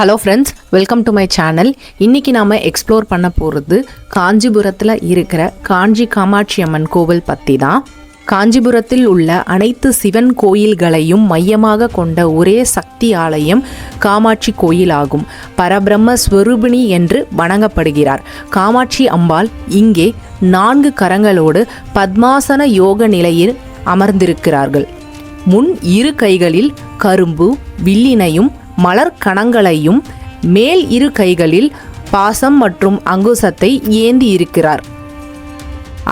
Hello friends welcome to my channel இன்னைக்கு நாம் explore பண்ண போகிறது காஞ்சிபுரத்தில் இருக்கிற காஞ்சி காமாட்சி அம்மன் கோவில் பற்றி தான் காஞ்சிபுரத்தில் உள்ள அனைத்து சிவன் கோயில்களையும் மையமாக கொண்ட ஒரே சக்தி ஆலயம் காமாட்சி கோயிலாகும். பரபிரம்ம ஸ்வரூபிணி என்று வணங்கப்படுகிறார். காமாட்சி அம்பாள் இங்கே நான்கு கரங்களோடு பத்மாசன யோக நிலையில் அமர்ந்திருக்கிறார்கள். முன் இரு கைகளில் கரும்பு வில்லினையும் மலர் கணங்களையும் மேல் இரு கைகளில் பாசம் மற்றும் அங்குசத்தை ஏந்தி இருக்கிறார்.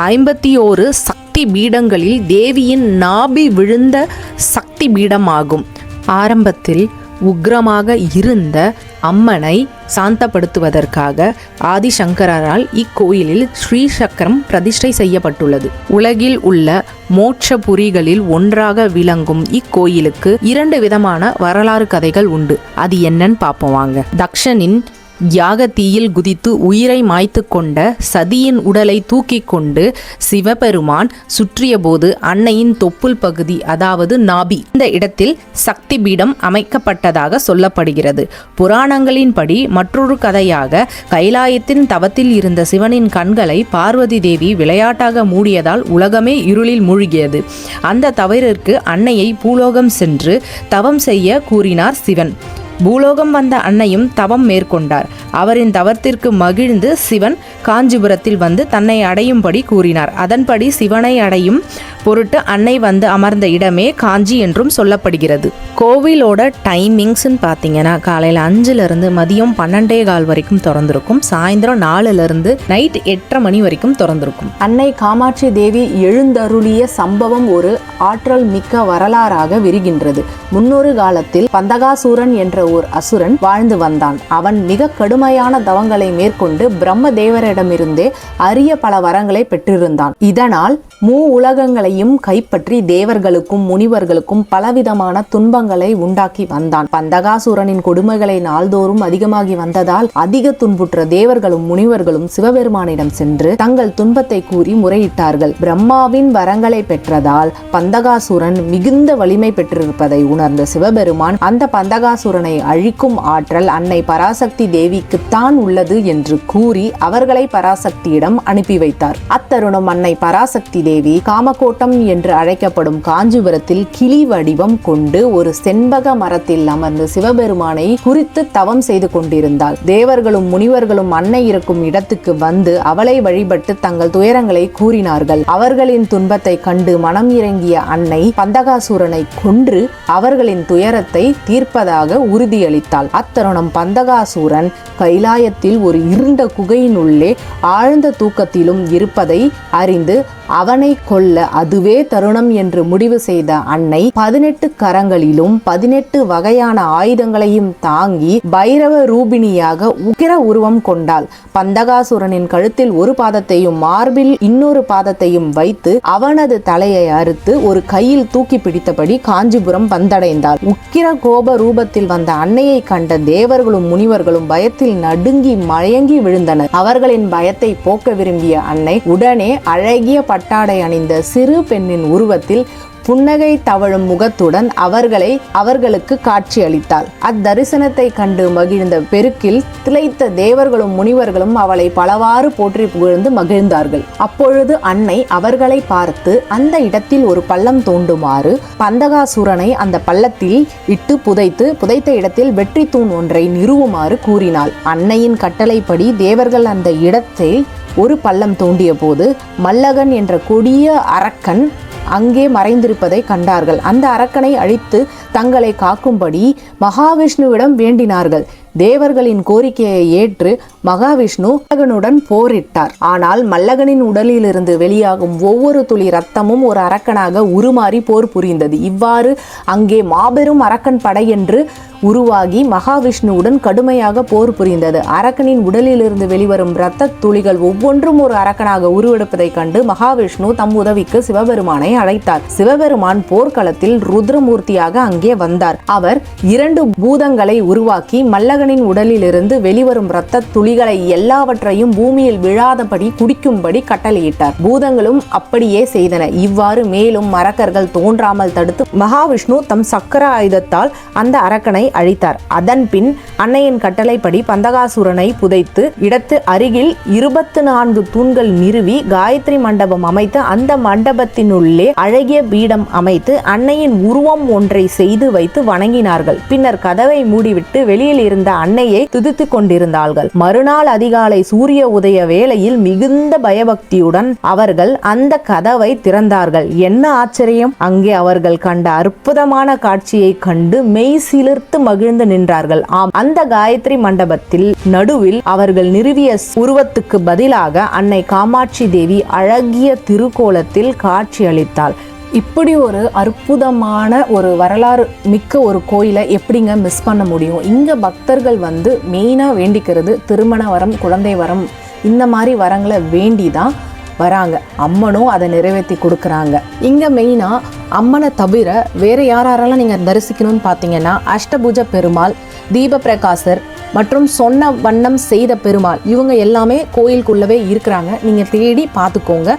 ஐம்பத்தி ஓரு சக்தி பீடங்களில் தேவியின் நாபி விழுந்த சக்தி பீடமாகும். ஆரம்பத்தில் உக்ரமாக இருந்த அம்மனை சாந்தப்படுத்துவதற்காக ஆதிசங்கரால் இக்கோயிலில் ஸ்ரீசக்கரம் பிரதிஷ்டை செய்யப்பட்டுள்ளது. உலகில் உள்ள மோட்சபுரிகளில் ஒன்றாக விளங்கும் இக்கோயிலுக்கு இரண்டு விதமான வரலாறு கதைகள் உண்டு. அது என்னன்னு பார்ப்போம் வாங்க. தக்ஷனின் யாகத்தீயில் குதித்து உயிரை மாய்த்து கொண்ட சதியின் உடலை தூக்கி கொண்டு சிவபெருமான் சுற்றியபோது அன்னையின் தொப்புள் பகுதி அதாவது நாபி இந்த இடத்தில் சக்தி பீடம் அமைக்கப்பட்டதாக சொல்லப்படுகிறது. புராணங்களின்படி மற்றொரு கதையாக கைலாயத்தின் தவத்தில் இருந்த சிவனின் கண்களை பார்வதி தேவி விளையாட்டாக மூடியதால் உலகமே இருளில் மூழ்கியது. அந்த தவறிற்கு அன்னையை பூலோகம் சென்று தவம் செய்ய கூறினார் சிவன். பூலோகம் வந்த அன்னையும் தவம் மேற்கொண்டார். அவரின் தவத்திற்கு மகிழ்ந்து சிவன் காஞ்சிபுரத்தில் வந்து தன்னை அடையும்படி கூறினார். அதன்படி சிவனை அடையும் பொருட்டு அன்னை வந்து அமர்ந்த இடமே காஞ்சி என்றும் சொல்லப்படுகிறது. கோவிலோட டைமிங்ஸ்ன்னு பார்த்தீங்கன்னா காலையில் அஞ்சுலேருந்து மதியம் பன்னெண்டே கால் வரைக்கும் திறந்திருக்கும். சாயந்தரம் நாலுலேருந்து நைட் எட்டரை மணி வரைக்கும் திறந்திருக்கும். அன்னை காமாட்சி தேவி எழுந்தருளிய சம்பவம் ஒரு ஆற்றல் மிக்க வரலாறாக விரிகின்றது. முன்னொரு காலத்தில் பந்தகாசூரன் என்ற ஓர் அசுரன் வாழ்ந்து வந்தான். அவன் மிக கடுமையான தவங்களை மேற்கொண்டு பிரம்ம தேவரிடமிருந்தே அரிய பல வரங்களை பெற்றிருந்தான். இதனால் மூ உலகங்களையும் கைப்பற்றி தேவர்களுக்கும் முனிவர்களுக்கும் பலவிதமான துன்பங்களை உண்டாக்கி வந்தான். பந்தகாசுரனின் கொடுமைகளை நாள்தோறும் அதிகமாகி வந்ததால் அதிக துன்புற்ற தேவர்களும் முனிவர்களும் சிவபெருமானிடம் சென்று தங்கள் துன்பத்தை கூறி முறையிட்டார்கள். பிரம்மாவின் வரங்களை பெற்றதால் பந்தகாசுரன் மிகுந்த வலிமை பெற்றிருப்பதை உணர்ந்த சிவபெருமான் அந்த பந்தகாசுரனை அழிக்கும் ஆற்றல் அன்னை பராசக்தி தேவிக்குத்தான் உள்ளது என்று கூறி அவர்களை பராசக்தியிடம் அனுப்பி வைத்தார். அத்தருணம் அன்னை பராசக்தி தேவி காமகோட்டம் என்று அழைக்கப்படும் காஞ்சிபுரத்தில் கிளி வடிவம் கொண்டு ஒரு செண்பக மரத்தில் அமர்ந்து சிவபெருமானை குறித்து தவம் செய்து கொண்டிருந்தாள். தேவர்களும் முனிவர்களும் அன்னை இருக்கும் இடத்துக்கு வந்து அவளை வழிபட்டு தங்கள் துயரங்களை கூறினார்கள். அவர்களின் துன்பத்தை கண்டு மனம் இறங்கிய அன்னை பந்தகாசூரனை கொன்று அவர்களின் துயரத்தை தீர்ப்பதாக உறுதி உறுதியளித்தாள். அத்தருணம் பந்தகாசூரன் கைலாயத்தில் ஒரு இருண்ட குகையினுள்ளே ஆழ்ந்த தூக்கத்திலும் இருப்பதை அறிந்து அவனை கொல்ல அதுவே தருணம் என்று முடிவு செய்த அன்னை பதினெட்டு கரங்களிலும் பதினெட்டு வகையான ஆயுதங்களையும் தாங்கி பைரவ ரூபிணியாக உக்கிர உருவம் கொண்டாள். பந்தகாசுரனின் கழுத்தில் ஒரு பாதத்தையும் மார்பில் இன்னொரு பாதத்தையும் வைத்து அவனது தலையை அறுத்து ஒரு கையில் தூக்கி பிடித்தபடி காஞ்சிபுரம் வந்தடைந்தாள். உக்கிர கோப ரூபத்தில் வந்த அன்னையை கண்ட தேவர்களும் முனிவர்களும் பயத்தில் நடுங்கி மயங்கி விழுந்தனர். அவர்களின் பயத்தை போக்க விரும்பிய அன்னை உடனே அழகிய பட்டாடை அணிந்த சிறு பெண்ணின் உருவத்தில் புன்னகை தவழும் முகத்துடன் அவர்களை அவர்களுக்கு காட்சியளித்தாள். அத்தரிசனத்தைக் அத்தரிசனத்தை கண்டு மகிழ்ந்த பெருக்கில் திளைத்த தேவர்களும் முனிவர்களும் அவளை பலவாறு போற்றி புகழ்ந்து மகிழ்ந்தார்கள். அப்பொழுது அன்னை அவர்களை பார்த்து அந்த இடத்தில் ஒரு பள்ளம் தோண்டுமாறு பந்தகாசுரனை அந்த பள்ளத்தில் இட்டு புதைத்து புதைத்த இடத்தில் வெற்றி தூண் ஒன்றை நிறுவுமாறு கூறினாள். அன்னையின் கட்டளைப்படி தேவர்கள் அந்த இடத்தை ஒரு பள்ளம் தோண்டிய போது மல்லகன் என்ற கொடிய அரக்கன் அங்கே மறைந்திருப்பதை கண்டார்கள். அந்த அரக்கனை அழித்து தங்களை காக்கும்படி மகாவிஷ்ணுவிடம் வேண்டினார்கள். தேவர்களின் கோரிக்கையை ஏற்று மகாவிஷ்ணு மல்லகனுடன் போரிட்டார். ஆனால் மல்லகனின் உடலிலிருந்து வெளியாகும் ஒவ்வொரு துளி ரத்தமும் ஒரு அரக்கனாக உருமாறி போர் புரிந்தது. இவ்வாறு அங்கே மாபெரும் அரக்கன் படை என்று உருவாகி மகாவிஷ்ணுவுடன் கடுமையாக போர் புரிந்தது. அரக்கனின் உடலிலிருந்து வெளிவரும் இரத்த துளிகள் ஒவ்வொன்றும் ஒரு அரக்கனாக உருவெடுப்பதைக் கண்டு மகாவிஷ்ணு தம் உதவிக்கு சிவபெருமானை அழைத்தார். சிவபெருமான் போர்க்களத்தில் ருத்ரமூர்த்தியாக அங்கே வந்தார். அவர் இரண்டு பூதங்களை உருவாக்கி மல்லகனின் உடலிலிருந்து வெளிவரும் இரத்த துளிகளை எல்லாவற்றையும் பூமியில் விழாதபடி குடிக்கும்படி கட்டளையிட்டார். பூதங்களும் அப்படியே செய்தன. இவ்வாறு மேலும் மரக்கர்கள் தோன்றாமல் தடுத்து மகாவிஷ்ணு தம் சக்கர ஆயுதத்தால் அந்த அரக்கனை அழித்தார். அதன்பின் அன்னையின் கட்டளைப்படி பந்தகாசுரனை புதைத்து இடத்து அருகில் இருபத்து நான்கு தூண்கள் நிறுவி காயத்ரி மண்டபம் அமைத்து அந்த மண்டபத்தினுள்ளே அழகிய பீடம் அமைத்து அன்னையின் உருவம் ஒன்றை செய்து வைத்து வணங்கினார்கள். பின்னர் கதவை மூடிவிட்டு வெளியில் இருந்த அன்னையை துதித்து கொண்டிருந்தார்கள். மறுநாள் அதிகாலை சூரிய உதய வேளையில் மிகுந்த பயபக்தியுடன் அவர்கள் அந்த கதவை திறந்தார்கள். என்ன ஆச்சரியம்! அங்கே அவர்கள் கண்ட அற்புதமான காட்சியை கண்டு மெய் சிலிர்த்து மகிழ்ந்து நின்றார்கள். ஆம் அந்த காயத்ரி மண்டபத்தில் நடுவில் அவர்கள் நிறுவிய உருவத்துக்கு பதிலாக அன்னை காமாட்சி தேவி அழகிய திருக்கோலத்தில் காட்சியளித்தாள் இப்படி ஒரு அற்புதமான ஒரு வரலாறு மிக்க ஒரு கோயிலை எப்படிங்க மிஸ் பண்ண முடியும்? இங்கே பக்தர்கள் வந்து மெயினாக வேண்டிக்கிறது திருமண வரம் குழந்தை வரம் இந்த மாதிரி வரங்களை வேண்டி தான் வராங்க. அம்மனும் அதை நிறைவேற்றி கொடுக்குறாங்க. இங்கே மெயினாக அம்மனை தவிர வேறு யார் யாரெல்லாம் நீங்கள் தரிசிக்கணும்னு பார்த்தீங்கன்னா அஷ்டபுஜ பெருமாள் தீபப்பிரகாசர் மற்றும் சொன்ன வண்ணம் செய்த பெருமாள் இவங்க எல்லாமே கோயிலுக்குள்ளவே இருக்கிறாங்க. நீங்கள் தேடி பார்த்துக்கோங்க.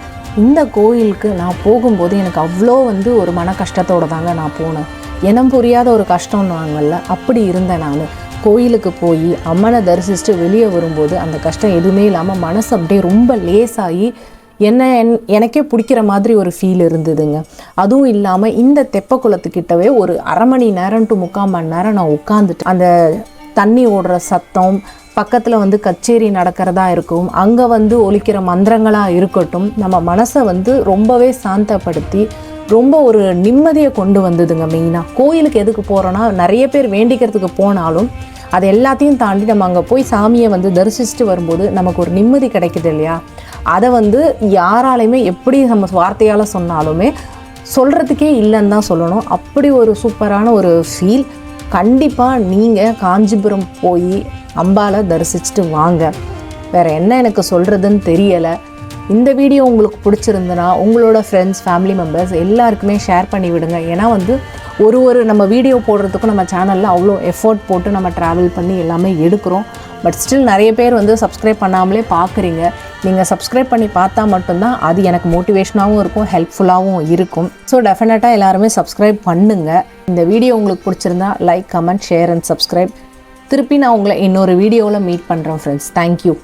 இந்த கோயிலுக்கு நான் போகும்போது எனக்கு அவ்வளோ வந்து ஒரு மன கஷ்டத்தோடு தாங்க நான் போனேன். இனம் புரியாத ஒரு கஷ்டம்னுவாங்கல்ல அப்படி இருந்தேன் நான். கோயிலுக்கு போய் அம்மனை தரிசிச்சுட்டு வெளியே வரும்போது அந்த கஷ்டம் எதுவுமே இல்லாமல் மனசு அப்படியே ரொம்ப லேசாகி என்ன என்- எனக்கே பிடிக்கிற மாதிரி ஒரு ஃபீல் இருந்ததுங்க. அதுவும் இல்லாமல் இந்த தெப்ப குளத்துக்கிட்டவே ஒரு அரை மணி நேரம் டு முக்கால் மணி நேரம் நான் உட்காந்துட்டு அந்த தண்ணி ஓடுற சத்தம் பக்கத்தில் வந்து கச்சேரி நடக்கிறதா இருக்கும் அங்கே வந்து ஒலிக்கிற மந்திரங்களாக இருக்கட்டும் நம்ம மனசை வந்து ரொம்பவே சாந்தப்படுத்தி ரொம்ப ஒரு நிம்மதியை கொண்டு வந்ததுங்க மெயினாக கோயிலுக்கு எதுக்கு போகிறோன்னா நிறைய பேர் வேண்டிக்கிறதுக்கு போனாலும் அது எல்லாத்தையும் தாண்டி நம்ம அங்கே போய் சாமியை வந்து தரிசிச்சுட்டு வரும்போது நமக்கு ஒரு நிம்மதி கிடைக்குது இல்லையா? அதை வந்து யாராலையுமே எப்படி நம்ம வார்த்தையால் சொன்னாலுமே சொல்கிறதுக்கே இல்லைன்னு தான் சொல்லணும். அப்படி ஒரு சூப்பரான ஒரு ஃபீல் கண்டிப்பாக நீங்கள் காஞ்சிபுரம் போய் அம்பாவை தரிசிச்சுட்டு வாங்க. வேறு என்ன எனக்கு சொல்கிறதுன்னு தெரியலை. இந்த வீடியோ உங்களுக்கு பிடிச்சிருந்துன்னா உங்களோட ஃப்ரெண்ட்ஸ் ஃபேமிலி மெம்பர்ஸ் எல்லாருக்குமே ஷேர் பண்ணி விடுங்க. ஏன்னா வந்து ஒரு ஒரு நம்ம வீடியோ போடுறதுக்கும் நம்ம சேனலில் அவ்வளோ எஃபோர்ட் போட்டு நம்ம ட்ராவல் பண்ணி எல்லாமே எடுக்கிறோம். பட் ஸ்டில் நிறைய பேர் வந்து சப்ஸ்கிரைப் பண்ணாமலே பார்க்குறீங்க. நீங்கள் சப்ஸ்கிரைப் பண்ணி பார்த்தா மட்டும்தான் அது எனக்கு மோட்டிவேஷனாகவும் இருக்கும் ஹெல்ப்ஃபுல்லாகவும் இருக்கும். ஸோ டெஃபினட்டாக எல்லாருமே சப்ஸ்கிரைப் பண்ணுங்கள் இந்த வீடியோ உங்களுக்கு பிடிச்சிருந்தா like comment share and subscribe திருப்பி நான் உங்களை இன்னொரு வீடியோவில் மீட் பண்ணுறேன் ஃப்ரெண்ட்ஸ் தேங்க்யூ